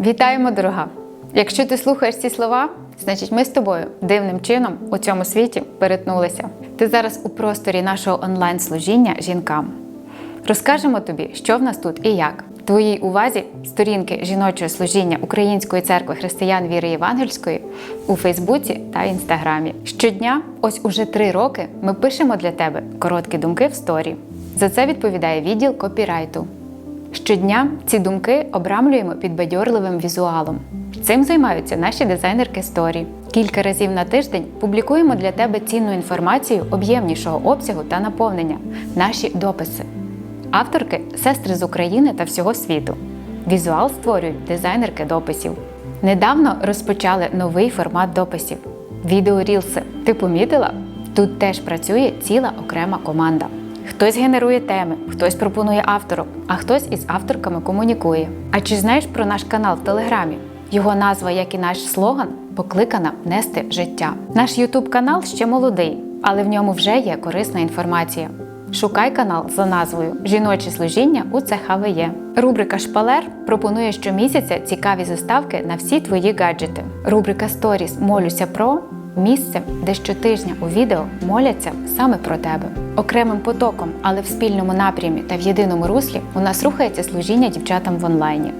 Вітаємо, дорога! Якщо ти слухаєш ці слова, значить ми з тобою дивним чином у цьому світі перетнулися. Ти зараз у просторі нашого онлайн-служіння жінкам. Розкажемо тобі, що в нас тут і як. Твоїй увазі сторінки жіночого служіння Української церкви християн віри Євангельської у Фейсбуці та Інстаграмі. Щодня, ось уже три роки, ми пишемо для тебе короткі думки в сторі. За це відповідає відділ копірайту. Щодня ці думки обрамлюємо підбадьорливим візуалом. Цим займаються наші дизайнерки сторі. Кілька разів на тиждень публікуємо для тебе цінну інформацію об'ємнішого обсягу та наповнення, наші дописи. Авторки сестри з України та всього світу. Візуал створюють дизайнерки дописів. Недавно розпочали новий формат дописів відеорілси. Ти помітила? Тут теж працює ціла окрема команда. Хтось генерує теми, хтось пропонує авторок, а хтось із авторками комунікує. А чи знаєш про наш канал в Телеграмі? Його назва, як і наш слоган, покликана нести життя. Наш Ютуб канал ще молодий, але в ньому вже є корисна інформація. Шукай канал за назвою Жіночі служіння у ЦХВЄ. Рубрика Шпалер пропонує щомісяця цікаві заставки на всі твої гаджети. Рубрика Сторіс Молюся про місце, де щотижня у відео моляться саме про тебе. Окремим потоком, але в спільному напрямі та в єдиному руслі у нас рухається служіння дівчатам в онлайні.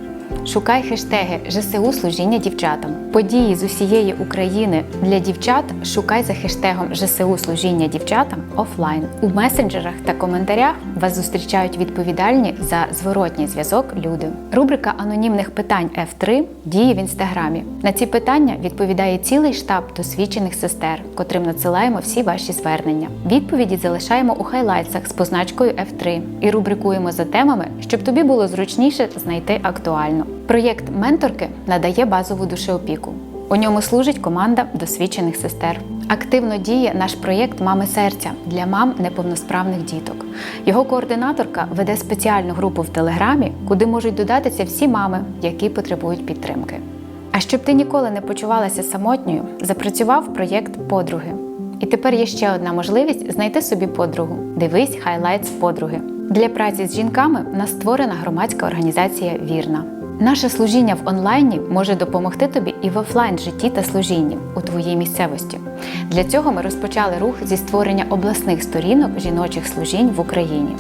Шукай хештеги ЖСУ служіння дівчатам. Події з усієї України для дівчат шукай за хештегом ЖСУ служіння дівчатам офлайн. У месенджерах та коментарях вас зустрічають відповідальні за зворотній зв'язок люди. Рубрика анонімних питань F3 діє в інстаграмі. На ці питання відповідає цілий штаб досвідчених сестер, котрим надсилаємо всі ваші звернення. Відповіді залишаємо у хайлайтсах з позначкою F3 і рубрикуємо за темами, щоб тобі було зручніше знайти актуально. Проєкт менторки надає базову душеопіку. У ньому служить команда досвідчених сестер. Активно діє наш проєкт Мами серця для мам неповносправних діток. Його координаторка веде спеціальну групу в Телеграмі, куди можуть додатися всі мами, які потребують підтримки. А щоб ти ніколи не почувалася самотньою, запрацював проєкт Подруги. І тепер є ще одна можливість знайти собі подругу. Дивись хайлайтс подруги. Для праці з жінками нас створена громадська організація Вірна. Наше служіння в онлайні може допомогти тобі і в офлайн житті та служінні у твоїй місцевості. Для цього ми розпочали рух зі створення обласних сторінок жіночих служінь в Україні.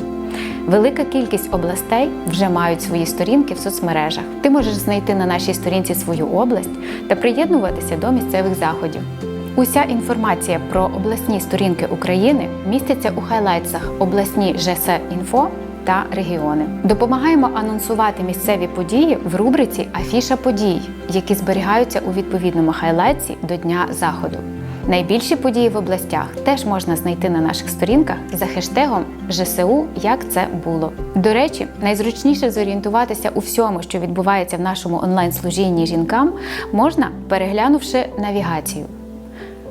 Велика кількість областей вже мають свої сторінки в соцмережах. Ти можеш знайти на нашій сторінці свою область та приєднуватися до місцевих заходів. Уся інформація про обласні сторінки України міститься у хайлайтсах обласні ЖС інфо та регіони. Допомагаємо анонсувати місцеві події в рубриці Афіша подій, які зберігаються у відповідному хайлайтсі до дня заходу. Найбільші події в областях теж можна знайти на наших сторінках за хештегом ЖСУ Як це було. До речі, найзручніше зорієнтуватися у всьому, що відбувається в нашому онлайн-служінні жінкам, можна переглянувши навігацію.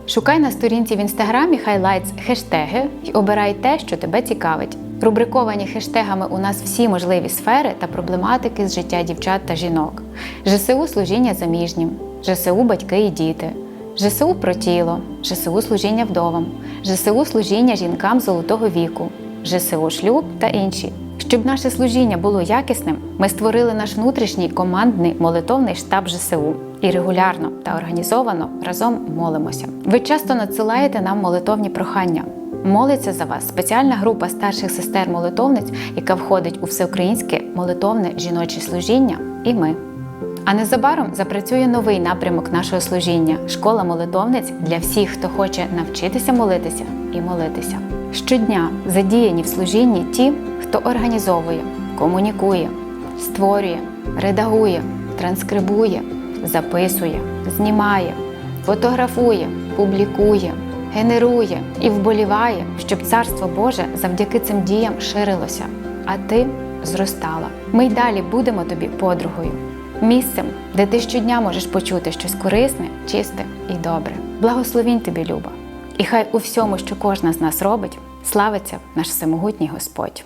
Шукай на сторінці в інстаграмі хайлайтс хештеги і обирай те, що тебе цікавить. Рубриковані хештегами у нас всі можливі сфери та проблематики з життя дівчат та жінок: ЖСУ служіння заміжнім, ЖСУ батьки і діти, ЖСУ про тіло, ЖСУ служіння вдовам, ЖСУ служіння жінкам золотого віку, ЖСУ шлюб та інші. Щоб наше служіння було якісним, ми створили наш внутрішній командний молитовний штаб ЖСУ і регулярно та організовано разом молимося. Ви часто надсилаєте нам молитовні прохання. Молиться за вас спеціальна група старших сестер-молитовниць, яка входить у всеукраїнське молитовне жіноче служіння, і ми. А незабаром запрацює новий напрямок нашого служіння школа молитовниць для всіх, хто хоче навчитися молитися і молитися. Щодня задіяні в служінні ті, хто організовує, комунікує, створює, редагує, транскрибує, записує, знімає, фотографує, публікує, генерує і вболіває, щоб царство Боже завдяки цим діям ширилося, а ти зростала. Ми й далі будемо тобі подругою, місцем, де ти щодня можеш почути щось корисне, чисте і добре. Благословінь тобі, Люба! І хай у всьому, що кожна з нас робить, славиться наш всемогутній Господь.